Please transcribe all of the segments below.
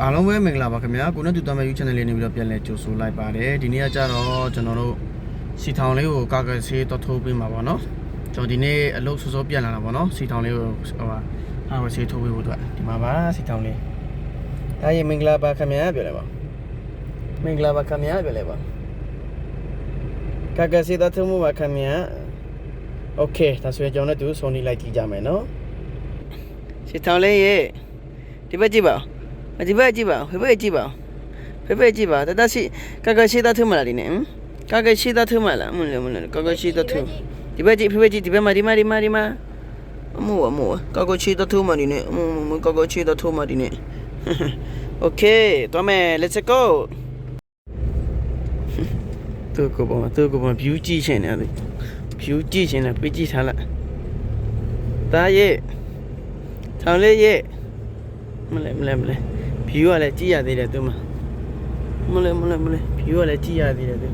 အားလုံးပဲမင်္ဂလာပါခင်ဗျာကိုနဲ့တူတမ်းမဲ့ YouTube channel လေးနေပြီးတော့ပြန်လဲကြိုဆိုလိုက်ပါတယ်ဒီနေ့ကကြတော့ကျွန်တော်တို့စီထောင်လေးကိုကာကဆေးတော့ထိုးပေးမှာပေါ့နော်ကျွန်တော်ဒီနေ့အလုပ်စောစောပြန်လာတာပေါ့နော်စီထောင်လေးကိုဟိုဟာကာကဆေးထိုးပေးဖို့အတွက်ဒီမှာပါစီထောင်လေးဒါရင်မင်္ဂလာပါခင်ဗျာပြောလိုက်ပါမင်္ဂလာပါခင်ဗျာပြောလိုက်ပါကာကဆေးတော့ထိုးမှုပါခင်ဗျာโอเคဒါဆိုရင်ကျွန်တော်တို့စုံနေလိုက်ကြည့်ကြမယ်နော်စီထောင်လေးရေဒီဘက်ကြည့်ပါဦး ဒီဘက်ကြည့်ပါဖေဖေကြည့်ပါဖေဖေကြည့်ပါတတရှိကကရှိသားထုမလားဒီနေ့ကကရှိသားထုမလားမလို့မလို့ကကရှိသားထုဒီဘက်ကြည့်ဖေဖေကြည့်ဒီဘက်မှာဒီမှာဒီမှာဒီမှာအမို့အမို့ကကရှိသားထုမဒီနေ့အမို့ကကရှိသားထုမဒီနေ့ Okay တော့မယ် let's go သူကဘောသူကဘော view ကြည့်ရှင်နေတယ် view ကြည့်ရှင်နေပြကြည့်ထားလိုက်တာရဲ့ထောင်လေးရဲ့မလဲမလဲမလဲ view ကလည်းကြည့်ရသေးတယ်သူမမလဲမလဲမလဲ view ကလည်းကြည့်ရသေးတယ်သူ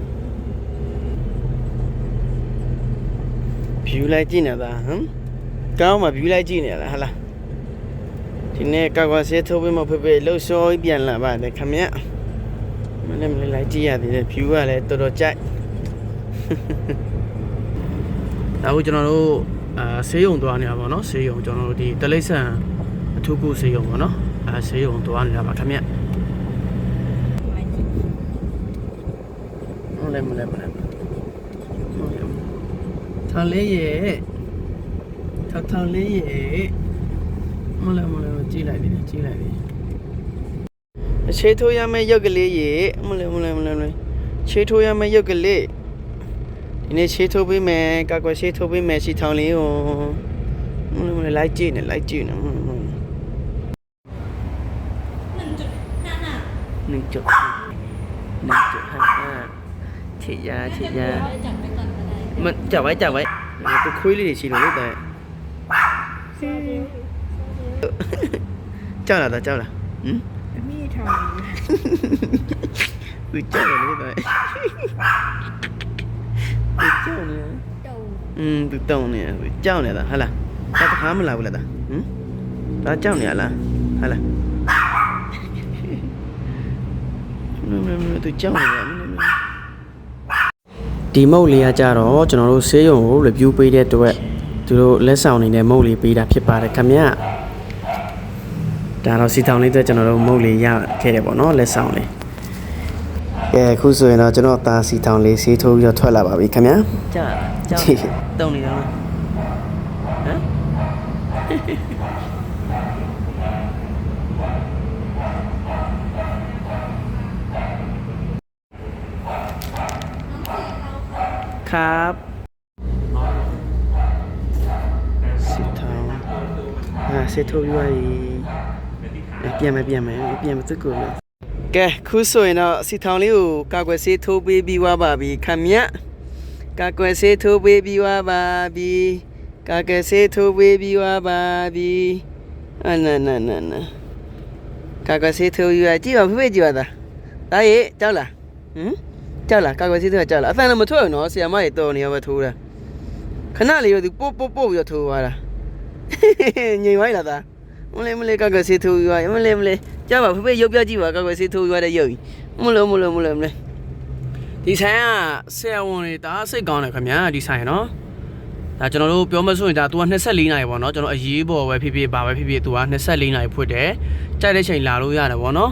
view လိုက်ကြည့်နေတာဟမ်ကောင်းမှာ view လိုက်ကြည့်နေရလားဟာလားဒီနေ့ကောက်ကွာဆေးထုတ်ပြီးမှဖေဖေလှုပ်ရှားပြီးပြန်လာပါတယ်ခမရမလဲမလဲလိုက်ကြည့်ရသေးတယ် view ကလည်းတော်တော်ကြိုက်အခုကျွန်တော်တို့အာဆေးရုံသွားနေတာပေါ့နော်ဆေးရုံကျွန်တော်တို့ဒီတလိษံအထူးကုဆေးရုံပေါ့နော် အဲဆေးရုံသွားနေတာပါခင်ဗျမလဲမလဲမလဲထောင်လေးရဲ့ထောင်ထောင်လေးရဲ့မလဲမလဲကြည့်လိုက်ပြီကြည့်လိုက်ပြီအခြေထိုးရမယ့်ရုပ်ကလေးရဲ့မလဲမလဲမလဲမလဲခြေထိုးရမယ့်ရုပ်ကလေးဒီနေ့ခြေထိုးပေးမယ်ကာကွယ်ခြေထိုးပေးမယ်ရှိထောင်လေးကိုမလဲမလဲလိုက်ကြည့်နေလိုက်ကြည့်နေ หนึ่งจุดหนึ่งจุดห้าห้าฉีดยาฉีดยามันจับไว้จับไว้ไปคุยเลยฉีดลูกเลยเจ้าล่ะเจ้าล่ะอืมมีทางอุ้ยเจ้าเลยไปอุ้ยเจ้าเนี่ยอืมตุ๊ดตองเนี่ยอุ้ยเจ้าเนี่ยล่ะฮะล่ะตาหามันล่ะกูล่ะตาอืมตาเจ้าเนี่ยล่ะฮะล่ะ မင်းမင်းမင်းသူကြောက်နေတာမင်းမင်းဒီမုတ်လေးကကြတော့ကျွန်တော်တို့ဆေးရုံကို review ပေးတဲ့အတွက်သူတို့လက်ဆောင်နေတဲ့မုတ်လေးပေးတာဖြစ်ပါတယ်ခင်ဗျဒါတော့စီတောင်လေးအတွက်ကျွန်တော်တို့မုတ်လေးရခဲ့တယ်ပေါ့နော်လက်ဆောင်လေးကဲခုဆိုရင်တော့ကျွန်တော်သားစီတောင်လေးဆေးထိုးပြီးတော့ထွက်လာပါပြီခင်ဗျကြာကြာတုံနေတော့ဟမ် ครับစစ်ထောင်းအာစစ်ထိုးပြီးပါပြီပြန်မယ်ပြန်မယ်ပြန်မယ်သူကိုမယ်ကဲခုဆိုရင်တော့စစ်ထောင်းလေးကိုကာကွယ်ဆေးထိုးပေးပြီးွားပါပြီခမရကာကွယ်ဆေးထိုးပေးပြီးွားပါပြီကာကွယ်ဆေးထိုးပေးပြီးွားပါပြီအနနနနကာကွယ်ဆေးထိုးယူရကြည့်ပါဖေဖေကြည့်ပါသားဒါရဲ့ကြောက်လားဟမ် ကြောက်လားကာကွယ်ဆေးတွေကကြောက်လားအသံလည်းမထွက်ဘူးနော်ဆီယမတွေတော်နေရောပဲထိုးတာခဏလေးပဲသူပို့ပို့ပို့ပြီးတော့ထိုးသွားတာငြိမ်သွားလားသားမလေးမလေးကာကွယ်ဆေးထိုးပြီးသွားမလေးမလေးကြောက်ပါဖေဖေရုပ်ပြကြည့်ပါကာကွယ်ဆေးထိုးပြီးသွားတဲ့ရုပ်ကြီးမလို့မလို့မလို့မလေးဒီဆိုင်ကဆရာဝန်တွေဒါစိတ်ကောင်းတယ်ခင်ဗျာဒီဆိုင်နော်ဒါကျွန်တော်တို့ပြောမဆိုရင်ဒါ तू က24နာရီပေါ့နော်ကျွန်တော်အရေးပေါ်ပဲဖြစ်ဖြစ်ပါပဲဖြစ်ဖြစ် तू က24နာရီဖွင့်တယ်ကြိုက်တဲ့ချိန်လာလို့ရတယ်ပေါ့နော်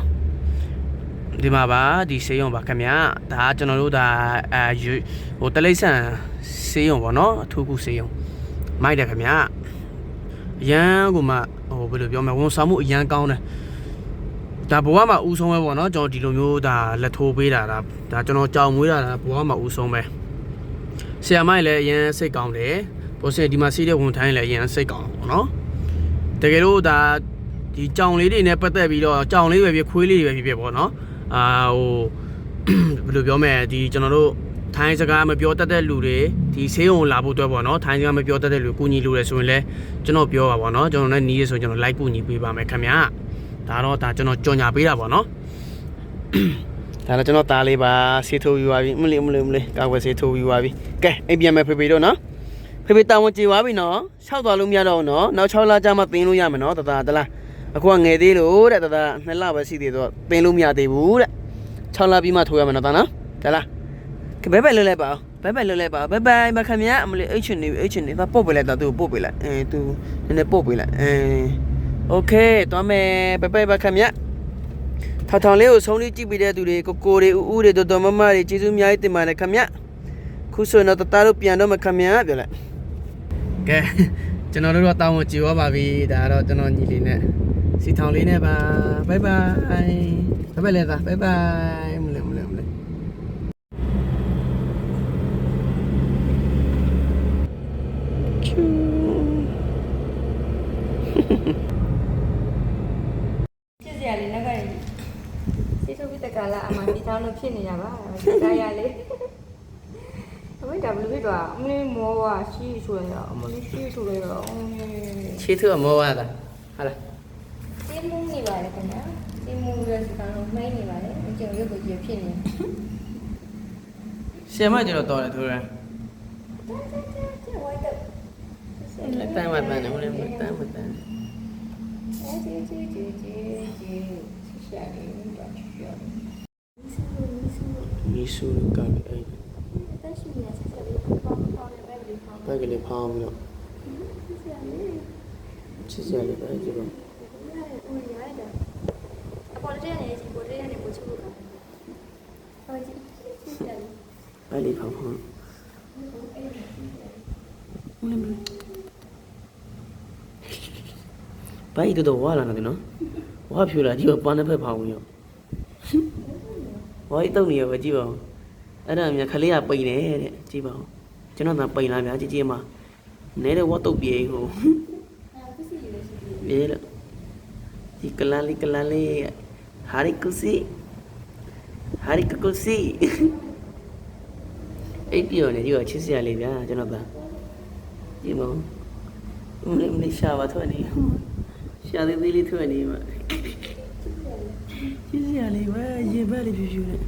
ဒီမှာပါဒီဆေးရုံပါခင်ဗျာဒါကကျွန်တော်တို့ဒါအဲယူဟိုတလိษံဆေးရုံပေါ့နော်အထူးကုဆေးရုံမိုက်တယ်ခင်ဗျာအရန်ကိုမှဟိုဘယ်လိုပြောမလဲဝန်ဆောင်မှုအရန်ကောင်းတယ်ဒါဘဝမှာဦးဆုံးပဲပေါ့နော်ကျွန်တော်ဒီလိုမျိုးဒါလက်ထိုးပေးတာဒါဒါကျွန်တော်ကြောင်မွေးတာဒါဘဝမှာဦးဆုံးပဲဆရာမကြီးလည်းအရန်စိတ်ကောင်းတယ်ဘိုးစင်ဒီမှာစီးတဲ့ဝန်ထမ်းကြီးလည်းအရန်စိတ်ကောင်းတယ်ပေါ့နော်တကယ်လို့ဒါဒီကြောင်လေးတွေနဲ့ပတ်သက်ပြီးတော့ကြောင်လေးပဲဖြစ်ခွေးလေးတွေပဲဖြစ်ဖြစ်ပေါ့နော် အာဟိုဘယ်လိုပြောမလဲဒီကျွန်တော်တို့ထိုင်းစကားမပြောတတ်တဲ့လူတွေဒီဆေးရုံလာဖို့အတွက်ပေါ့နော်ထိုင်းစကားမပြောတတ်တဲ့လူကိုညီလူတွေဆိုရင်လည်းကျွန်တော်ပြောပါပေါ့နော်ကျွန်တော်လည်းနီးရဆိုကျွန်တော် like ကိုညီပေးပါမယ်ခင်ဗျာဒါတော့ဒါကျွန်တော်ကြော်ညာပေးတာပေါ့နော်ဒါတော့ကျွန်တော်သားလေးပါဆေးထိုးယူပါပြီမလေးမလေးမလေးကာဝယ်ဆေးထိုးယူပါပြီကဲအိမ်ပြန်မယ်ဖေဖေတို့နော်ဖေဖေတာဝန်ကျေသွားပြီနော်ဆောက်သွားလို့မရတော့ဘူးနော်နောက်6လကြာမှသင်လို့ရမယ်နော်တသားတလား အခုကငယ်သေးလို့တဲ့တသားနှစ်လပဲရှိသေးတော့တင်လို့မရသေးဘူးတဲ့6လပြီးမှထိုးရမှာနော်တနော်ဒါလားကဘဲဘဲလွတ်လိုက်ပါဦးဘဲဘဲလွတ်လိုက်ပါဦးဘဲဘဲမခင်ဗျာအမလေးအိတ်ချင်နေအိတ်ချင်နေဒါပို့ပေးလိုက်တော့သူပို့ပေးလိုက်အဲသူနည်းနည်းပို့ပေးလိုက်အဲโอเคသွားမယ်ဘဲဘဲမခင်ဗျာထောင်ထောင်လေးကိုဆုံးလေးကြည့်ပြီးတဲ့သူတွေကိုကိုတွေဦးဦးတွေတော်တော်မမတွေကျေးဇူးအများကြီးတင်ပါတယ်ခင်ဗျာခုဆိုရင်တော့တသားတို့ပြန်တော့မခင်ဗျာပြောလိုက်ကဲကျွန်တော်တို့တော့တောင်းဝန်ကြည့်သွားပါပြီဒါကတော့ကျွန်တော်ညီလေးနဲ့ စီထောင်လေးနဲ့ပါဘိုင်ဘိုင်ဘိုင်ဘိုင်လေသားဘိုင်ဘိုင်မလဲမလဲမလဲချူဖြစ်စရာလေးနောက်ကရင်စီဆိုပြီးတကလာအမှဒီချောင်းလို့ဖြစ်နေရပါဒါရလေအမေဒါဘယ်လိုဖြစ်သွားအမေမောဝါရှိဆိုရအမလေးရှိဆိုရအောင်ချီထူအမောဝါတာဟာလားတင်း မှုနေပါလေခင်ဗျာတင်းမှုရစကတော့မှိုင်းနေပါလေအကျုံရုပ်ကိုကြည့်ဖြစ်နေရှေမကျတော့တော်တယ်ထိုးရဝိုင်းတော့လက်တမ်းမတန်းတယ်မလဲမတန်းမတန်းအဲဂျီဂျီဂျီဂျီရှာနေတော့ပြောမီဆူကလည်းအဲ့တက်ရှိနေဆက်ဆက်လေးပေါ့ပေါ့လေးပဲလေးပေါ့ဘက်ကလေးဖောင်းပြီးတော့ချစ်စရာလေးပဲ ကြည့်ပါအပေါ်တဲ့နေစီပေါ်တဲ့နေပို့ချို့ကဟောကြည့်ကြည့်တယ်အဲ့လေးဖောင်းဖောင်းမလဲမလဲဘိုင်တော့ဝါလာနေနော်ဝါဖြူလာကြည့်ပါပန်းတစ်ဖက်ဖောင်းပြီးတော့ဝါဤတုံနေရပဲကြည့်ပါဦးအဲ့ဒါမြခလေးကပိန်တယ်တဲ့ကြည့်ပါဦးကျွန်တော်ကပိန်လာဗျာကြည့်ကြည့်မှာနဲတဲ့ဝတ်တုတ်ပြေဟိုပြေလို့ ဒီကလန်လေးကလန်လေးဟာရီကုစီဟာရီကုစီအဲ့ပြောနေဒီကချစ်စရာလေးဗျာကျွန်တော်သားဒီမောဦးလေးမလေးရှာပါထွက်နေရှာသေးသေးလေးထွက်နေမှာချစ်စရာလေးပဲရေဘက်လေးဖြူဖြူနဲ့